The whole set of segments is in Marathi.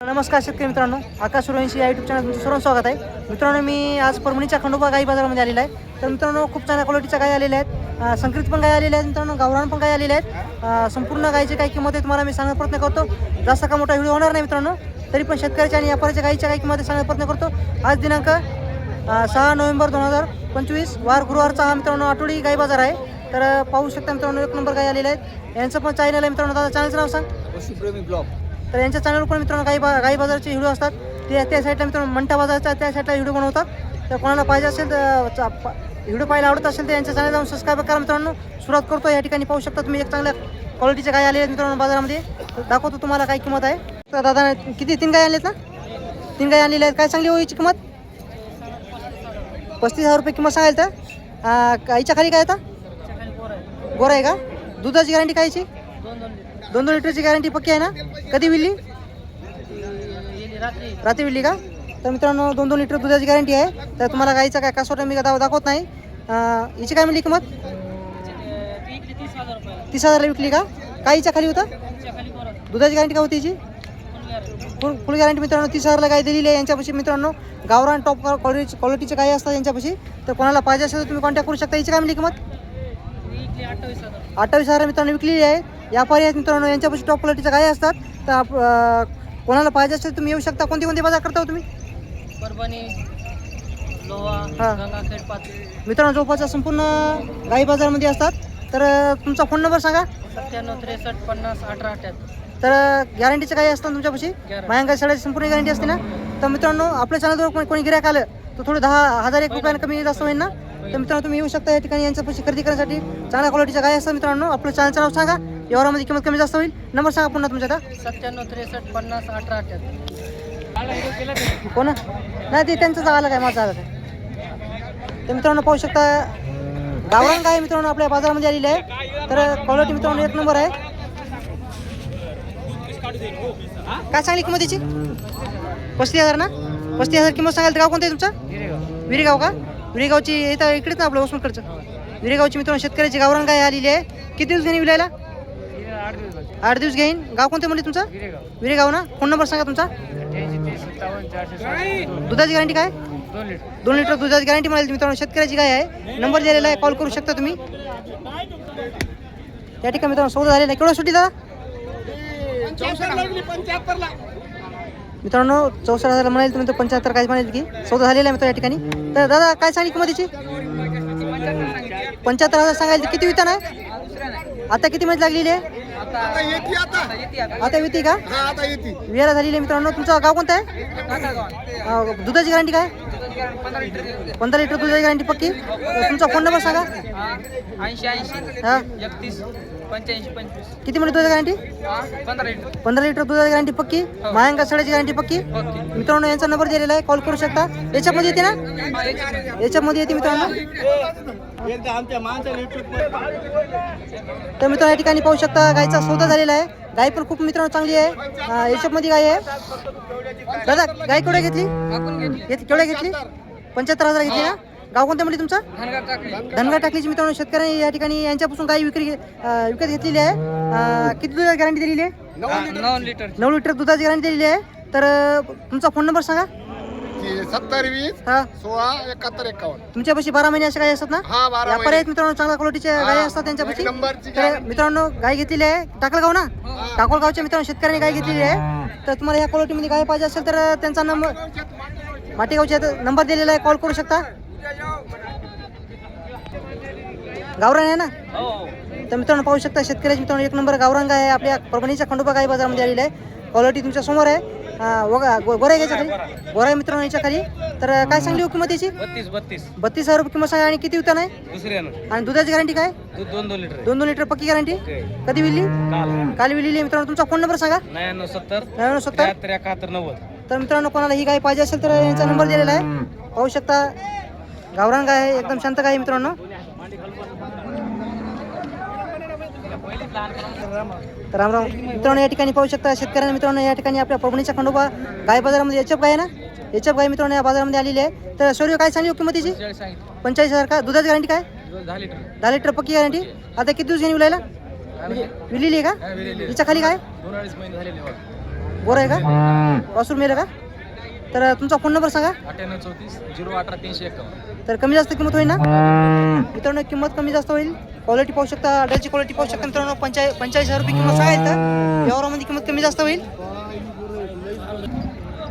नमस्कार शेतकरी मित्रांनो आकाश सुरवंशी या यूट्यूब चॅनल सर्व स्वागत आहे. मित्रांनो मी आज परभणीच्या खंडोबा गाई बाजारामध्ये आलेला आहे. तर मित्रांनो खूप चांगल्या क्वालिटीच्या गाई आलेल्या आहेत. अं, संकरित पण गाय आलेल्या आहेत. मित्रांनो गावरान पण गाय आलेल्या आहेत. संपूर्ण गायची काय किंमत आहे तुम्हाला मी सांगण्याचा प्रयत्न करतो. जास्त का मोठा व्हिडिओ होणार नाही मित्रांनो तरी पण शेतकऱ्याच्या आणि व्यापाऱ्याच्या गाईच्या काय किंमत आहे सांगण्याचा प्रयत्न करतो. आज दिनांक सहा नोव्हेंबर दोन हजार पंचवीस वार गुरुवारचा हा मित्रांनो आठवडी गाई बाजार आहे. तर पाहू शकता मित्रांनो एक नंबर गाय आलेल्या आहेत. यांचं पण चॅनल आहे मित्रांनो. दादा चॅनलचं नाव सांग. पशुप्रेमी ब्लॉग तर यांच्या चॅनलवर पण मित्रांनो गाई बा गाई बाजारचे व्हिडिओ असतात. ते त्या साईडला मित्रांनो मंटा बाजारचा त्या साईडला व्हिडिओ बनवतात. तर कोणाला पाहिजे असेल तर व्हिडिओ पाहायला आवडत असेल तर यांच्या चॅनल जाऊन सबस्क्राईब करा मित्रांनो. सुरुवात करतो या ठिकाणी पाहू शकता तुम्ही एक चांगल्या क्वालिटीच्या गाय आलेल्या आहेत मित्रांनो बाजारामध्ये. दाखवतो तुम्हाला काय किंमत आहे. तर दादा किती तीन गाय आणलेत ना? तीन गाय आणलेल्या आहेत. काय चांगली होईची किंमत? पस्तीस हजार रुपये किंमत सांगायला तर. आ, गाईच्या खाली काय आता? गोरा आहे. का? दुधाची गॅरंटी कायची दोन दोन लिटरची गॅरंटी पक्की आहे ना? कधी विल्ली? रात्री विल्ली का? तर मित्रांनो दोन दोन लिटर दुधाची गॅरंटी आहे. तर तुम्हाला गाईचा काय कासोटा मी दाव दाखवत नाही. हिची काय म्हणली किंमत? तीस हजारला विकली का? काहीच्या खाली होता? दुधाची गॅरंटी का होती हिची? फुल फुल गॅरंटी मित्रांनो तीस हजारला गाय दिलेली आहे यांच्यापाशी. मित्रांनो गावरान टॉप क्वालिटी क्वालिटीचे गाय असतात यांच्यापाशी. तर कोणाला पाहिजे असेल तर तुम्ही कॉन्टॅक्ट करू शकता. हिची काय म्हणली किंमत? अठ्ठावीस हजार. मित्रांनो विकलेली आहे. व्यापारी आहेत मित्रांनो यांच्यापाशी टॉप क्वालिटीच्या गाय असतात. तर कोणाला पाहिजे असेल तुम्ही येऊ शकता. कोणते कोणते बाजार करता हो तुम्ही? परभणी मित्रांनो जवळपासच्या संपूर्ण गाई बाजारमध्ये असतात. तर तुमचा फोन नंबर सांगा. सत्त्याण्णव त्रेसष्ट पन्नास अठरा अठ्याहत्तर. तर गॅरंटीच्या गाई असतात तुमच्यापाशी. मायांगा शाळेची संपूर्ण गॅरंटी असते ना? तर मित्रांनो आपल्या चॅनलवर कोणी कोणी गिरायक आलं तर थोडं दहा हजार एक रुपयानं कमी जास्त होईल ना? तर मित्रांनो तुम्ही येऊ शकता या ठिकाणी यांच्यापाशी खरेदी करण्यासाठी. चांगल्या क्वालिटीच्या गाय असतात मित्रांनो. आपलं चॅनलचं नाव सांगा. व्यवहारामध्ये किंमत कमी जास्त होईल. नंबर सांगा पुन्हा तुमच्या आता सत्त्याण्णव त्रेसष्ट पन्नास अठरा अठ्याहत्तर कोण? नाही ते त्यांचं आलं काय? माझं आलं काय? तर मित्रांनो पाहू शकता गावरान गाय मित्रांनो आपल्या बाजारामध्ये आलेली आहे. तर क्वालिटी मित्रांनो एक नंबर आहे. काय सांगली किंमत याची पस्तीस हजार ना? पस्तीस हजार किंमत सांगाल तर गाव कोणतं आहे तुमचं? विरेगाव का? विरेगावची इथं इकडेच ना आपलं वसमतकडचं. विरेगावची मित्रांनो शेतकऱ्याची गावरान गाय आलेली आहे. किती दिवस घेईन विलायला? आठ दिवस घेईन. गाव कोणतं म्हणले तुमचं? विरेगाव ना? फोन नंबर सांगा तुमचा. दुधाची गॅरंटी काय? दोन लिटर दुधाची गॅरंटी मिळेल मित्रांनो शेतकऱ्याची काय आहे. नंबर दिलेला आहे कॉल करू शकता तुम्ही. त्या ठिकाणी मित्रांनो सौदा झालेला आहे. केवढा सुट्टी दादा मित्रांनो चौसष्ट हजार म्हणाल तुम्ही तर पंच्याहत्तर काय म्हणाल की सौदा झालेला आहे मित्र या ठिकाणी. तर दादा काय सांगली किंमत पंच्याहत्तर हजार सांगायला किती वितान आहे आता किती मध्ये लागलेली आहे? आता येते का? वेळा झालेली आहे मित्रांनो. तुमचं गाव कोणतं आहे? दुधाची गॅरंटी काय? पंधरा लिटर दुधाची गॅरंटी पक्की? तुमचा फोन नंबर सांगा. ऐंशी ऐंशी हा? एकतीस पंच्याऐंशी पंचवीस. किती मिनिट दुधाची गॅरंटी पंधरा लिटर. पंधरा लिटर दुधाची गॅरंटी पक्की? मायंगा सड्याची गॅरंटी पक्की? ओके मित्रांनो यांचा नंबर दिलेला आहे. कॉल करू शकता? याच्यामध्ये येते ना? याच्यामध्ये. येते मित्रांनो. तर मित्रांनो या ठिकाणी पाहू शकता गायचा सौदा झालेला आहे. गाय पण खूप मित्रांनो चांगली आहे. याच्यामध्ये गाय आहे. दादा गाय केवढ्या घेतली? घेत केवढ्या घेतली? पंच्याहत्तर हजार घेतली ना? गाव कोणतं म्हणजे तुमचं? धनगर टाकलीची मित्रांनो शेतकऱ्यांनी या ठिकाणी यांच्यापासून गाय विक्री अं, विकत घेतलेली आहे. अं, किती दुधाची गॅरंटी दिलेली आहे? नऊ लिटर नऊ लिटर दुधाची गॅरंटी दिलेली आहे. तर अं, तुमचा फोन नंबर सांगा. सत्तर वीस हा. सोळा एकाहत्तर एकावन्न. तुमच्यापाशी बारा महिने अशा गाय असतात ना? हा बारा व्यापारी आहेत मित्रांनो चांगल्या क्वालिटीच्या गाय असतात त्यांच्यापाशी. एक नंबरची तर मित्रांनो गाय घेतलेली आहे. टाकलगाव ना? टाकलगावच्या मित्रांनो शेतकऱ्यांनी गाय घेतलेली आहे. तर तुम्हाला या क्वालिटीमध्ये गाय पाहिजे असेल तर त्यांचा नंबर माटेगावच्या नंबर दिलेला आहे. कॉल करू शकता? गावरान आहे ना? तर मित्रांनो पाहू शकता शेतकऱ्याचे मित्रांनो एक नंबर गावरान गाय आहे. आपल्या परभणीच्या खंडोबा गाय बाजारामध्ये आलेली आहे. क्वालिटी तुमच्यासमोर आहे. अं, वगा गो- गोरा घ्यायच्या खाली गोरा आहे मित्रांनो याच्या खाली तर काय सांगली हो किंमत याची? बत्तीस बत्तीस. बत्तीस हजार रुपये किंमत सांगा. आणि किती उत्तर आहे दुसऱ्यानं आणि दुधाची गॅरंटी काय? दोन दोन लिटर दोन दोन लिटर पक्की गॅरंटी कधी विल्ली काल. आहे मित्रांनो तुमचा फोन नंबर सांगा. नव्याण्णव सत्तर. नव्याण्णव सत्तर. त्र्याहत्तर एकाहत्तर नव्वद. तर मित्रांनो कोणाला ही गाय पाहिजे असेल तर यांचा नंबर दिलेला आहे. पाहू शकता गावरान गाय आहे? एकदम शांत आहे मित्रांनो? तर राम राम. मित्रांनो या ठिकाणी पाहू शकता शेतकऱ्यांना मित्रांनो या ठिकाणी आपल्या परभणीच्या खंडोबा गाय बाजारामध्ये एचएफ गाय आहे ना? एचएफ गाय मित्रांनो या बाजारामध्ये आलेली आहे. तर शौर्य काय सांगली हो किंमतीची? सांगितलं पंचाळीस हजार का? दुधाची गॅरंटी काय? दहा लिटर. पक्की गॅरंटी आता किती दिवस घेऊन विलायला विलेली आहे का? हिच्या खाली काय? बोर आहे का? वासूर मेलं का? तर तुमचा फोन नंबर सांगा. अठ्ठ्याण्णव चौतीस झिरो अठरा तीनशे एकावन्न. तर कमी जास्त किंमत होईल ना? मित्रांनो किंमत कमी जास्त होईल. क्वालिटी पाहू शकता अड्याची क्वालिटी पाहू शकता मित्रांनो पंचाळीस पंचेचाळीस हजार रुपये किंमत सांगायचं व्यवहारामध्ये किंमत कमी जास्त होईल.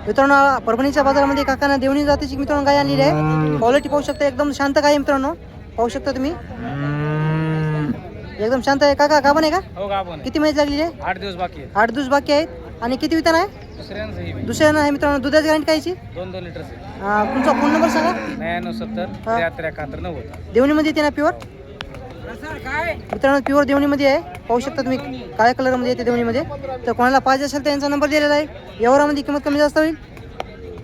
मित्रांनो परभणीच्या बाजारामध्ये काकांना देवणी जातीची मित्रांनो गाय आणलेली आहे. क्वालिटी पाहू शकता एकदम शांत गाय आहे मित्रांनो. पाहू शकता तुम्ही. एकदम शांत आहे. काका गाभण आहे का? हो का आपण किती महिने लागलेली आहे? आठ दिवस बाकी आहे आठ दिवस बाकी आहेत. आणि किती वितान आहे? दुसऱ्यांचं ही दुसऱ्यानं आहे मित्रांनो दुधाची गॅरंटी कायची? दोन दोन लिटरचे अं, तुमचा फोन नंबर सांगा. नव्याण्णव सत्तर त्र्याहत्तर एकाहत्तर नव्वद. देवणीमध्ये येते ना प्युअर मित्रांनो प्युअर देवणीमध्ये आहे. पाहू शकता तुम्ही काळ्या कलरमध्ये येते देवणीमध्ये. तर कोणाला पाहिजे असेल तर यांचा नंबर दिलेला आहे. व्यवहारामध्ये किंमत कमी जास्त होईल.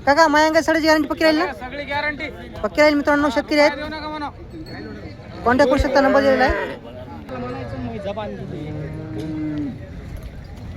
काका मायांगा साडेची गॅरंटी पक्की राहील ना? सगळी गॅरंटी पक्की राहील मित्रांनो शेतकरी आहेत. देऊ नका म्हणा. कॉन्टॅक्ट करू शकता नंबर दिलेला आहे.